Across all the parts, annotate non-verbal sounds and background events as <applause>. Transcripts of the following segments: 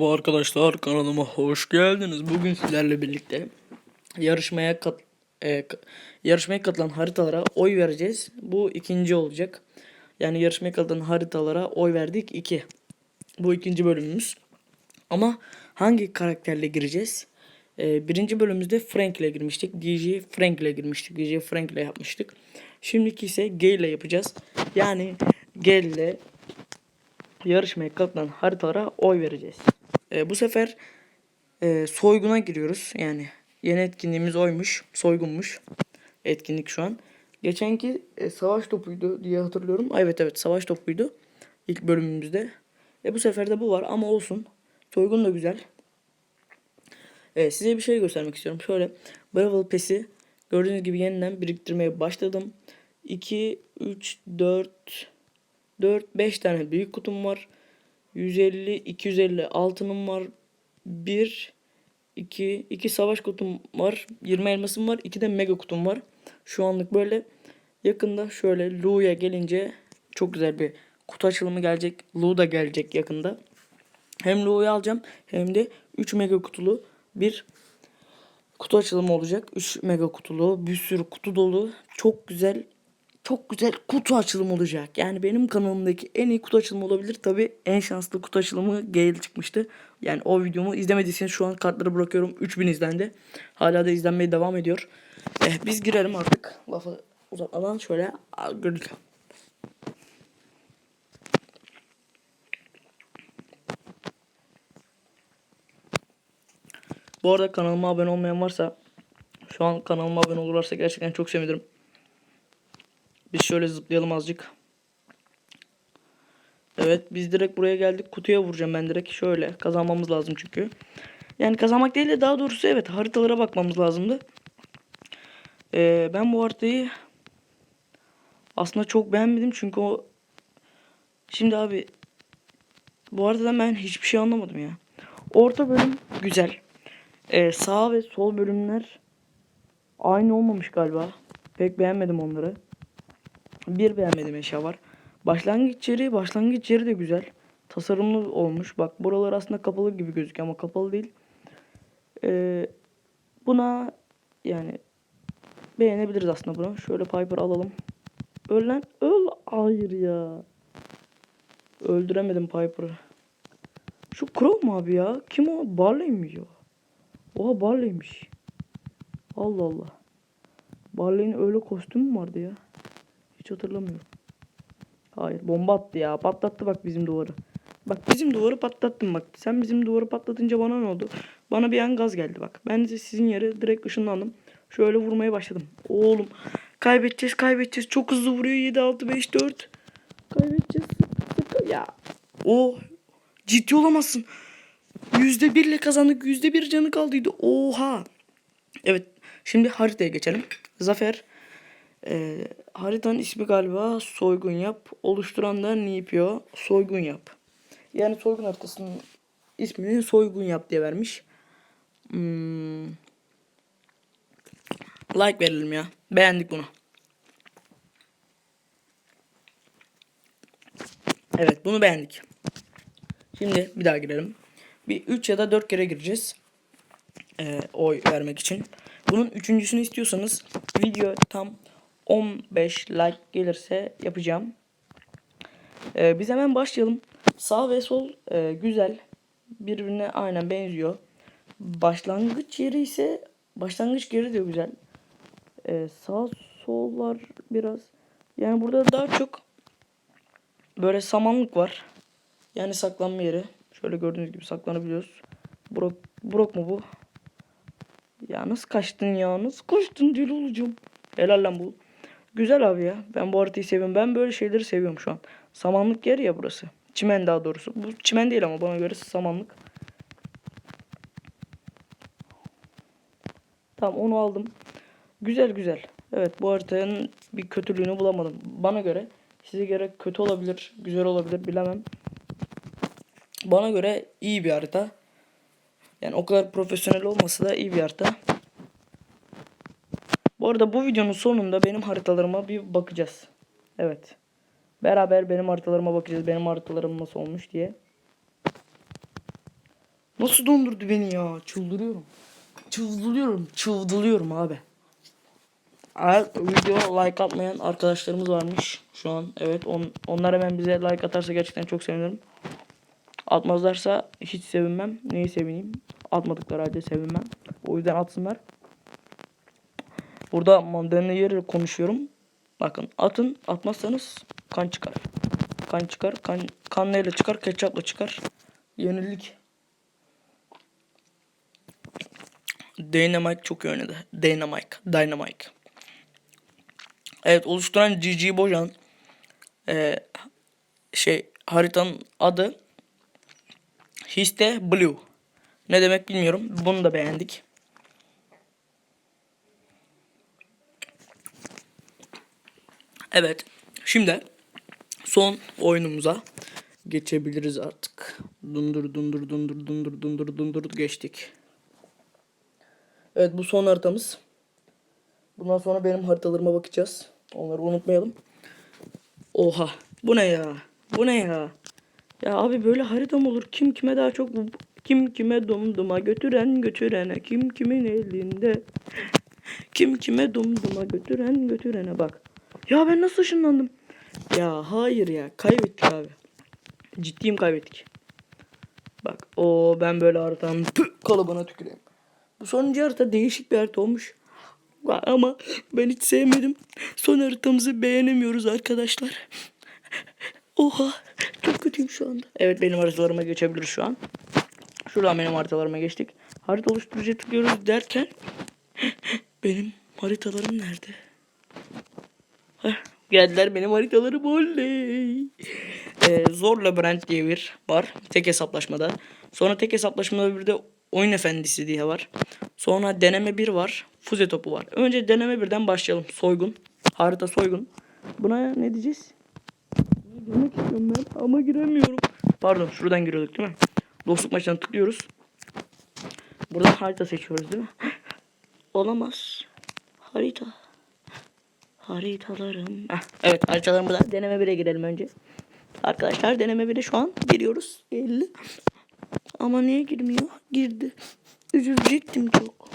Bu arkadaşlar kanalıma hoş geldiniz. Bugün sizlerle birlikte yarışmaya kat e, yarışmaya katılan haritalara oy vereceğiz. Bu ikinci olacak. Yani yarışmaya katılan haritalara oy verdik 2. Bu ikinci bölümümüz. Ama hangi karakterle gireceğiz? E, birinci bölümümüzde Frank ile girmiştik. DJ Frank ile girmiştik. DJ Frank ile yapmıştık. Şimdiki ise Gale ile yapacağız. Yani Gale ile yarışmaya katılan haritalara oy vereceğiz. E, bu sefer e, soyguna giriyoruz. Yani yeni etkinliğimiz oymuş. Soygunmuş. Etkinlik şu an. Geçenki e, savaş topuydu diye hatırlıyorum. Evet evet savaş topuydu. ilk bölümümüzde. E, bu sefer de bu var ama olsun. Soygun da güzel. Evet, size bir şey göstermek istiyorum. Şöyle Bravel Pass'i gördüğünüz gibi yeniden biriktirmeye başladım. 2, 3, 4, 4, 5 tane büyük kutum var. 150, 250 altınım var. 1, 2, 2 savaş kutum var. 20 elmasım var. 2 de mega kutum var. Şu anlık böyle. Yakında şöyle Lu'ya gelince çok güzel bir kutu açılımı gelecek. Lu da gelecek yakında. Hem Lu'yu alacağım hem de 3 mega kutulu bir kutu açılımı olacak. 3 mega kutulu, bir sürü kutu dolu. Çok güzel çok güzel kutu açılımı olacak. Yani benim kanalımdaki en iyi kutu açılımı olabilir. Tabi en şanslı kutu açılımı Gale çıkmıştı. Yani o videomu izlemediyseniz şu an kartları bırakıyorum. 3000 izlendi. Hala da izlenmeye devam ediyor. Eh, biz girelim artık. Lafı uzatmadan şöyle girdik. Bu arada kanalıma abone olmayan varsa şu an kanalıma abone olurlarsa gerçekten çok sevinirim. Biz şöyle zıplayalım azıcık. Evet biz direkt buraya geldik. Kutuya vuracağım ben direkt. Şöyle kazanmamız lazım çünkü. Yani kazanmak değil de daha doğrusu evet haritalara bakmamız lazımdı. Ee, ben bu haritayı aslında çok beğenmedim çünkü o şimdi abi bu haritadan ben hiçbir şey anlamadım ya. Orta bölüm güzel. Ee, sağ ve sol bölümler aynı olmamış galiba. Pek beğenmedim onları. Bir beğenmediğim eşya var. Başlangıç yeri, başlangıç yeri de güzel. Tasarımlı olmuş. Bak buralar aslında kapalı gibi gözüküyor ama kapalı değil. Ee, buna yani beğenebiliriz aslında bunu. Şöyle Piper alalım. Öl lan. Öl. Hayır ya. Öldüremedim Piper'ı. Şu Crow mu abi ya? Kim o? Barley mi ya? Oha Barley'miş. Allah Allah. Barley'in öyle kostümü mü vardı ya? Hiç hatırlamıyorum. Hayır bomba attı ya. Patlattı bak bizim duvarı. Bak bizim duvarı patlattın bak. Sen bizim duvarı patlatınca bana ne oldu? Bana bir an gaz geldi bak. Ben de sizin yere direkt ışınlandım. Şöyle vurmaya başladım. Oğlum kaybedeceğiz kaybedeceğiz. Çok hızlı vuruyor 7 6 5 4. Kaybedeceğiz. Ya. O ciddi olamazsın. Yüzde birle kazandık. Yüzde bir canı kaldıydı. Oha. Evet. Şimdi haritaya geçelim. Zafer. Ee, haritanın ismi galiba soygun yap. Oluşturan da Nipio soygun yap. Yani soygun haritasının ismini soygun yap diye vermiş. Hmm. Like verelim ya. Beğendik bunu. Evet bunu beğendik. Şimdi bir daha girelim. Bir 3 ya da 4 kere gireceğiz. Ee, oy vermek için. Bunun üçüncüsünü istiyorsanız video tam 15 like gelirse yapacağım. Ee, biz hemen başlayalım. Sağ ve sol e, güzel. Birbirine aynen benziyor. Başlangıç yeri ise başlangıç yeri de güzel. Ee, sağ sollar biraz yani burada daha çok böyle samanlık var. Yani saklanma yeri. Şöyle gördüğünüz gibi saklanabiliyoruz. Brok, Brok mu bu? Ya nasıl kaçtın ya? Nasıl kaçtın deli olacağım. Helal lan bu. Güzel abi ya. Ben bu haritayı seviyorum. Ben böyle şeyleri seviyorum şu an. Samanlık yer ya burası. Çimen daha doğrusu. Bu çimen değil ama bana göre samanlık. Tamam onu aldım. Güzel güzel. Evet bu haritanın bir kötülüğünü bulamadım. Bana göre size göre kötü olabilir, güzel olabilir bilemem. Bana göre iyi bir harita. Yani o kadar profesyonel olmasa da iyi bir harita. Bu arada bu videonun sonunda benim haritalarıma bir bakacağız. Evet. Beraber benim haritalarıma bakacağız. Benim haritalarım nasıl olmuş diye. Nasıl dondurdu beni ya? Çıldırıyorum. Çıldırıyorum. Çıldırıyorum abi. Evet, video like atmayan arkadaşlarımız varmış şu an. Evet, on, onlar hemen bize like atarsa gerçekten çok sevinirim. Atmazlarsa hiç sevinmem. Neyi sevineyim? Atmadıkları halde sevinmem. O yüzden atsınlar. Burada mandalina yeri konuşuyorum. Bakın atın atmazsanız kan çıkar. Kan çıkar. Kan, kan neyle çıkar? Ketçapla çıkar. Yenilik. Dynamite çok iyi oynadı. Dynamite. Dynamite. Evet oluşturan GG Bojan. Ee, şey haritanın adı Histe Blue. Ne demek bilmiyorum. Bunu da beğendik. Evet. Şimdi son oyunumuza geçebiliriz artık. Dundur dundur dundur dundur dundur dundur geçtik. Evet bu son haritamız. Bundan sonra benim haritalarıma bakacağız. Onları unutmayalım. Oha. Bu ne ya? Bu ne ya? Ya abi böyle harita mı olur? Kim kime daha çok kim kime dumduma götüren götürene kim kimin elinde <laughs> kim kime dumduma götüren götürene bak. Ya ben nasıl ışınlandım? Ya hayır ya kaybettik abi. Ciddiyim kaybettik. Bak o ben böyle haritanın kalıbına tüküreyim. Bu sonuncu harita değişik bir harita olmuş. Ama ben hiç sevmedim. Son haritamızı beğenemiyoruz arkadaşlar. Oha çok kötüyüm şu anda. Evet benim haritalarıma geçebiliriz şu an. Şuradan benim haritalarıma geçtik. Harita oluşturucuya tıklıyoruz derken benim haritalarım nerede? <laughs> Geldiler benim haritalarım oley. Ee, zor labirent diye bir var. Tek hesaplaşmada. Sonra tek hesaplaşmada bir de oyun efendisi diye var. Sonra deneme 1 var. Füze topu var. Önce deneme birden başlayalım. Soygun. Harita soygun. Buna ne diyeceğiz? Girmek istiyorum ben ama giremiyorum. Pardon şuradan giriyorduk değil mi? Dostluk maçına tıklıyoruz. Buradan harita seçiyoruz değil mi? <laughs> Olamaz. Harita. Haritalarım. Heh, evet haritalarımıza deneme 1'e girelim önce. Arkadaşlar deneme 1'e şu an giriyoruz. 50. Ama niye girmiyor? Girdi. Üzülecektim çok.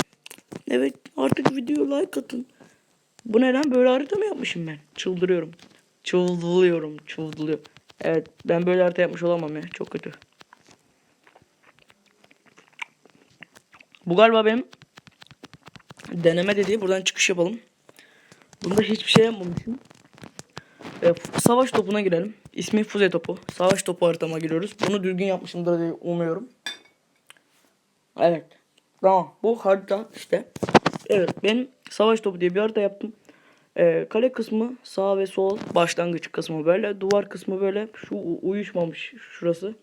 Evet artık video like atın. Bu neden böyle harita mı yapmışım ben? Çıldırıyorum. Çıldırıyorum. Çıldırıyorum. Evet ben böyle harita yapmış olamam ya. Çok kötü. Bu galiba benim deneme dediği buradan çıkış yapalım. Bunda hiçbir şey yapmamışım. E, savaş topuna girelim. İsmi füze topu. Savaş topu haritama giriyoruz. Bunu düzgün yapmışımdır diye umuyorum. Evet. Tamam. Bu harita işte. Evet. Ben savaş topu diye bir harita yaptım. E, kale kısmı sağ ve sol. Başlangıç kısmı böyle. Duvar kısmı böyle. Şu uyuşmamış şurası.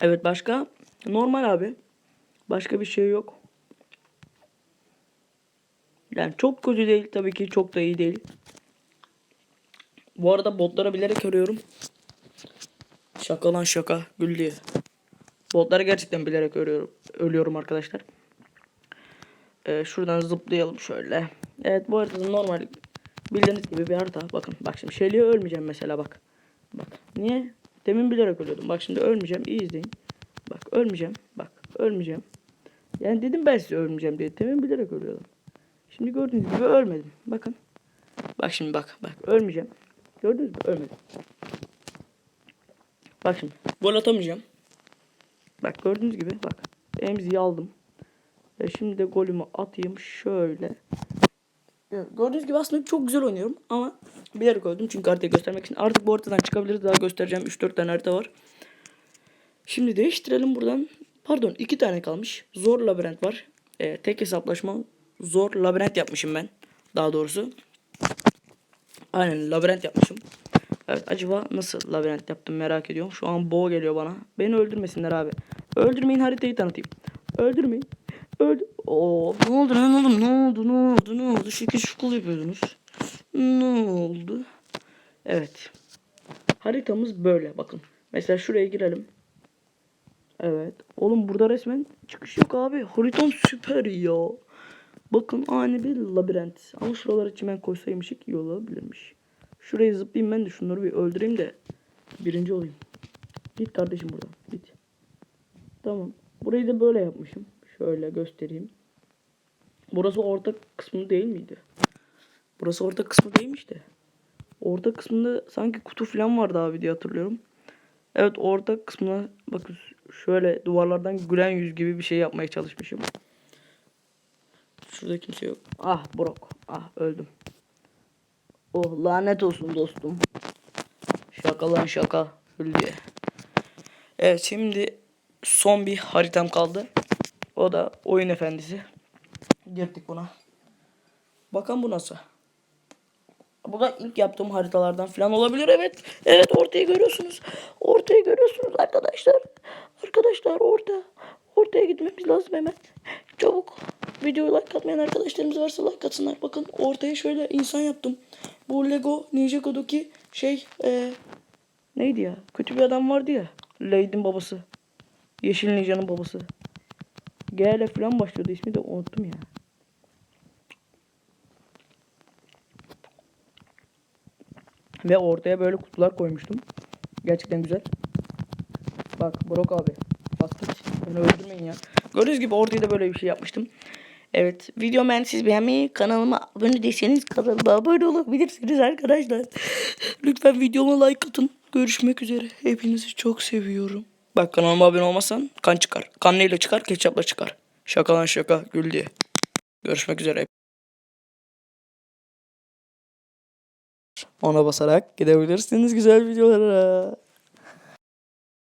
Evet başka? Normal abi. Başka bir şey yok. Yani çok kötü değil tabii ki çok da iyi değil. Bu arada botlara bilerek örüyorum. Şaka lan şaka gül diye. Botları gerçekten bilerek örüyorum. Ölüyorum arkadaşlar. Ee, şuradan zıplayalım şöyle. Evet bu haritada normal bildiğiniz gibi bir harita. Bakın bak şimdi Shelly'e ölmeyeceğim mesela bak. Bak niye? Demin bilerek ölüyordum. Bak şimdi ölmeyeceğim. İyi izleyin. Bak ölmeyeceğim. Bak ölmeyeceğim. Yani dedim ben size ölmeyeceğim diye. Demin bilerek ölüyordum. Şimdi gördüğünüz gibi ölmedim. Bakın. Bak şimdi bak. Bak ölmeyeceğim. Gördünüz mü? Ölmedim. Bak şimdi. Gol atamayacağım. Bak gördüğünüz gibi bak. Emziği aldım. Ve şimdi de golümü atayım şöyle. Gördüğünüz gibi aslında çok güzel oynuyorum ama bilerek öldüm çünkü haritayı göstermek için. Artık bu haritadan çıkabiliriz. Daha göstereceğim 3-4 tane harita var. Şimdi değiştirelim buradan. Pardon iki tane kalmış. Zor labirent var. Ee, tek hesaplaşma. Zor labirent yapmışım ben. Daha doğrusu. Aynen labirent yapmışım. Evet acaba nasıl labirent yaptım merak ediyorum. Şu an boğa geliyor bana. Beni öldürmesinler abi. Öldürmeyin haritayı tanıtayım. Öldürmeyin. Öldür. Oo, ne oldu lan oğlum? Ne oldu? Ne oldu? Ne oldu? Şekil şukul yapıyordunuz. Ne oldu? Evet. Haritamız böyle bakın. Mesela şuraya girelim. Evet. Oğlum burada resmen çıkış yok abi. Haritam süper ya. Bakın ani bir labirent. Ama şuralara çimen koysaymışık iyi olabilirmiş. Şuraya zıplayayım ben de şunları bir öldüreyim de birinci olayım. Git kardeşim buradan. Git. Tamam. Burayı da böyle yapmışım. Şöyle göstereyim. Burası orta kısmı değil miydi? Burası orta kısmı değilmiş de. Orta kısmında sanki kutu falan vardı abi diye hatırlıyorum. Evet orta kısmına bakın şöyle duvarlardan gülen yüz gibi bir şey yapmaya çalışmışım. Şurada kimse yok. Ah Brok. Ah öldüm. Oh lanet olsun dostum. Şaka lan şaka. Öldü. Evet şimdi son bir haritam kaldı. O da oyun efendisi. Girdik buna. Bakın bu nasıl. Bu da ilk yaptığım haritalardan falan olabilir evet. Evet ortayı görüyorsunuz. Ortayı görüyorsunuz arkadaşlar. Arkadaşlar orta. Ortaya gitmemiz lazım hemen. Çabuk. Videoyu like atmayan arkadaşlarımız varsa like atsınlar. Bakın ortaya şöyle insan yaptım. Bu Lego Ninjago'daki şey eee neydi ya? Kötü bir adam vardı ya. Lady'nin babası. Yeşil Ninja'nın babası. G ile falan başlıyordu ismi de unuttum ya. Ve ortaya böyle kutular koymuştum. Gerçekten güzel. Bak Brok abi. Bas git. Beni öldürmeyin ya. Gördüğünüz gibi ortaya da böyle bir şey yapmıştım. Evet. Video ben siz beğenmeyi kanalıma abone değilseniz kanalıma abone olabilirsiniz arkadaşlar. <laughs> Lütfen videoma like atın. Görüşmek üzere. Hepinizi çok seviyorum. Bak kanalıma abone olmasan kan çıkar. Kan neyle çıkar? Ketçapla çıkar. Şaka lan şaka. Gül diye. Görüşmek üzere. Ona basarak gidebilirsiniz güzel videolara.